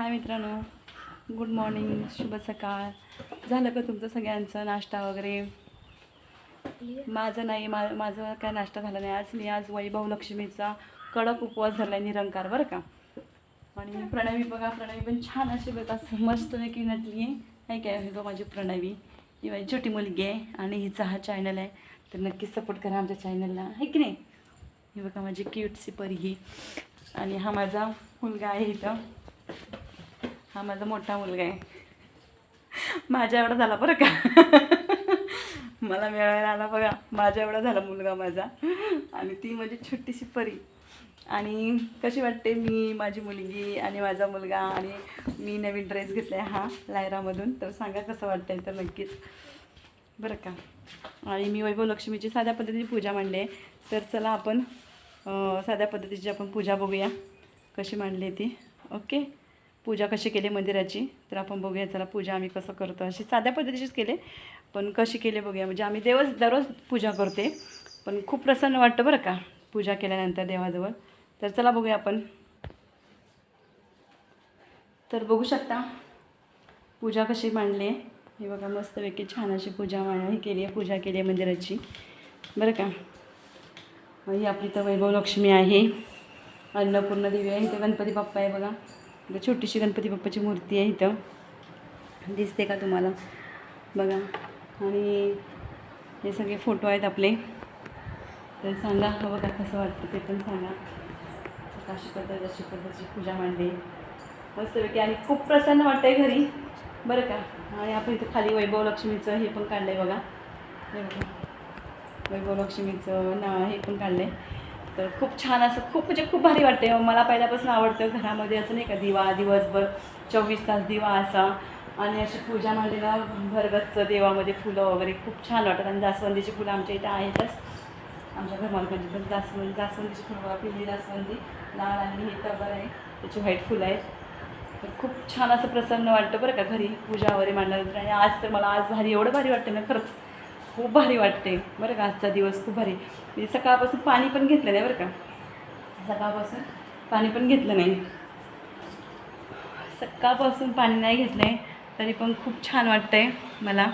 हाय मित्रांनो. Good morning शुभ सकाळ. झालं का तुमचं सगळ्यांचं नाश्ता वगैरे? माझं नाही मा माझं काय नाश्ता झाला नाही. आज मी आज वैभव लक्ष्मीचा कडक उपवास झाला आहे निरंकार बरं का? आणि प्रणवी बघा प्रणवी पण छान अशी बघा मस्त की नटली आहे नाही काय हे बघा माझी प्रणवी. ही माझी छोटी मुलगी आहे आणि हिचा हा चॅनल आहे. तर नक्की सपोर्ट करा आमच्या चॅनलला आहे की नाही? ही बघा माझी क्यूटसी परी ही आणि हा माझा मुलगा आहे इथं. हा माझा मोठा मुलगा आहे. माझ्या एवढा झाला बरं का? मला मिळायला आला बघा. माझ्या एवढा झाला मुलगा माझा. आणि ती म्हणजे छोटीशी परी. आणि कशी वाटते मी माझी मुलगी आणि माझा मुलगा आणि मी नवीन ड्रेस घेतला आहे हा लायरामधून. तर सांगा कसं वाटतंय तर नक्कीच. बरं का? आणि मी वैभव लक्ष्मीची साध्या पद्धतीची पूजा मांडली आहे. तर चला आपण साध्या पद्धतीची आपण पूजा बघूया. कशी मांडली ती? ओके? पूजा कशी केली मंदिराची? तर आपण बघूया चला पूजा आम्ही कसं करतो. अशी साध्या पद्धतीचीच केले पण कशी केली बघूया. म्हणजे आम्ही देवच दररोज पूजा करते पण खूप प्रसन्न वाटतं बरं का पूजा केल्यानंतर देवाजवळ. तर चला बघूया आपण. तर बघू शकता पूजा कशी मांडली आहे. हे बघा मस्तपैकी छान अशी पूजा मा हे केली आहे पूजा केली आहे मंदिराची. बरं का? ही आपली तर वैभव लक्ष्मी आहे. अन्नपूर्ण देवी आहे. ते गणपती बाप्पा आहे बघा. छोटीशी गणपती बाप्पाची मूर्ती आहे इथं. दिसते का तुम्हाला? बघा. आणि हे सगळे फोटो आहेत आपले. तर सांगा हवं का कसं वाटतं ते पण सांगा. अशी पद्धत अशी पद्धतीची पूजा मांडली. मस्तपैकी आणि खूप प्रसन्न वाटतंय घरी. बरं का? आणि आपण इथं खाली वैभव लक्ष्मीचं हे पण काढलं आहे बघा. हे बघा. वैभव लक्ष्मीचं ना हे पण काढलं आहे तर खूप छान असं खूप म्हणजे खूप भारी वाटते मला पहिल्यापासून आवडतं घरामध्ये असं नाही का दिवा दिवसभर चोवीस तास दिवा असा. आणि अशी पूजा म्हणजे मांडलेला भरगतचं देवामध्ये फुलं वगैरे खूप छान वाटतात. आणि जास्वंदीची फुलं आमच्या इथं आहेतच. आमच्या घरामध्ये पण जास्वंद जास्वंदीची फुलं बघा पिवळी जास्वंदी लाल आणि हे टबर आहे. त्याची व्हाईट फुलं आहेत. तर खूप छान असं प्रसन्न वाटतं बरं का घरी पूजा वगैरे मांडल्यानंतर. आणि आज तर मला आज भारी एवढं भारी वाटतं ना खरंच. खूप भारी वाटते. बरं का? आजचा दिवस खूप भारी. मी सकाळपासून पाणी पण घेतलं नाही बरं का? सकाळपासून पाणी पण घेतलं नाही. सकाळपासून पाणी नाही घेतलं आहे तरी पण खूप छान वाटतं आहे मला.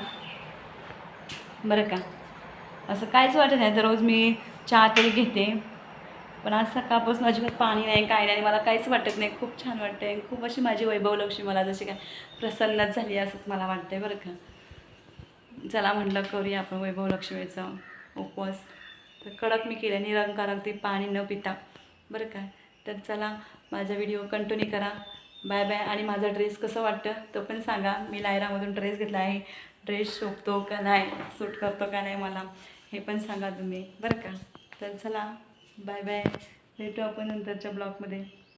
बरं का? असं काहीच वाटत नाही दररोज मी चहा तरी घेते. पण आज सकाळपासून अजिबात पाणी नाही काय नाही मला काहीच वाटत नाही. खूप छान वाटतं आहे खूप अशी माझी वैभव लक्ष्मी मला जशी काय प्रसन्नच झाली असंच मला वाटतं आहे बरं का? चला म्हटलं करूया आपण वैभव लक्ष्मीचा उपवास. तर कडक मी केलं निरंकार अगदी पाणी न पिता. बरं काय तर चला माझा व्हिडिओ कंटिन्यू करा. Bye bye. आणि माझा ड्रेस कसं वाटतं तो पण सांगा. मी लायरामधून ड्रेस घेतला आहे. ड्रेस शोभतो का नाही? सूट करतो का नाही मला? हे पण सांगा तुम्ही. बरं का? तर चला बाय बाय. भेटू आपण नंतरच्या ब्लॉगमध्ये.